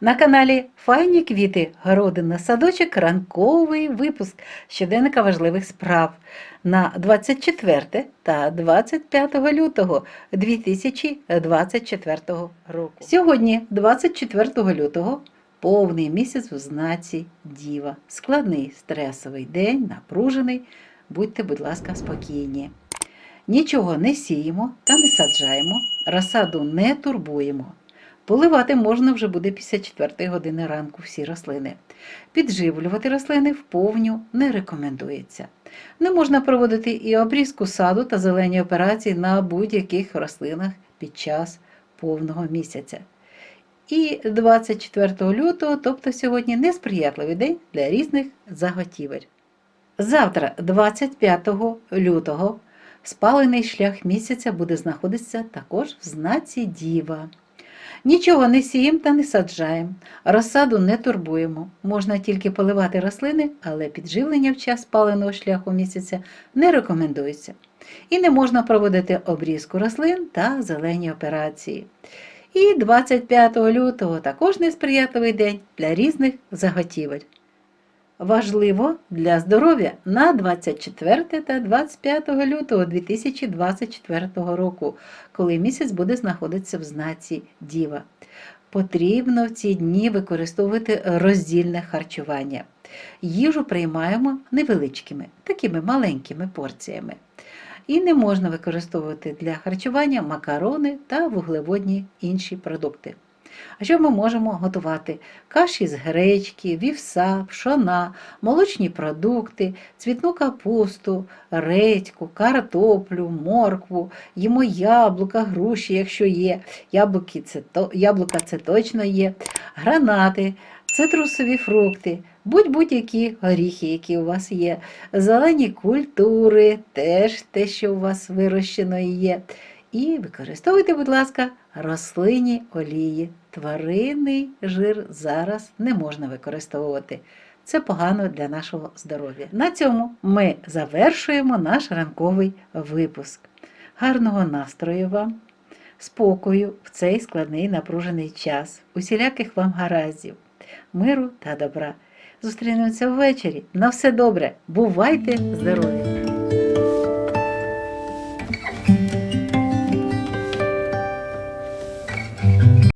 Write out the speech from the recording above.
На каналі Файні квіти, городина, садочок, ранковий випуск щоденника важливих справ на 24 та 25 лютого 2024 року. Сьогодні, 24 лютого, повний місяць в знаці Діва. Складний стресовий день, напружений. Будьте, будь ласка, спокійні. Нічого не сіємо та не саджаємо, розсаду не турбуємо. Поливати можна вже буде після 4 години ранку всі рослини. Підживлювати рослини вповню не рекомендується. Не можна проводити і обрізку саду та зелені операції на будь-яких рослинах під час повного місяця. І 24 лютого, тобто сьогодні, несприятливий день для різних заготівель. Завтра, 25 лютого, спалений шлях місяця буде знаходитися також в знаці Діва. Нічого не сієм та не саджаємо, розсаду не турбуємо. Можна тільки поливати рослини, але підживлення в час спаленого шляху місяця не рекомендується. І не можна проводити обрізку рослин та зелені операції. І 25 лютого також несприятливий день для різних заготівель. Важливо для здоров'я на 24 та 25 лютого 2024 року, коли місяць буде знаходитися в знаці Діва. Потрібно в ці дні використовувати роздільне харчування. Їжу приймаємо невеличкими, такими маленькими порціями. І не можна використовувати для харчування макарони та вуглеводні інші продукти. А що ми можемо готувати? Каші з гречки, вівса, пшона, молочні продукти, цвітну капусту, редьку, картоплю, моркву, їмо яблука, груші, якщо є, яблуки це, яблука це точно є, гранати, цитрусові фрукти, будь-будь-які горіхи, які у вас є, зелені культури, теж те, що у вас вирощено є. І використовуйте, будь ласка, рослинні олії. Тваринний жир зараз не можна використовувати. Це погано для нашого здоров'я. На цьому ми завершуємо наш ранковий випуск. Гарного настрою вам, спокою в цей складний напружений час, усіляких вам гараздів, миру та добра. Зустрінемося ввечері. На все добре. Бувайте здорові!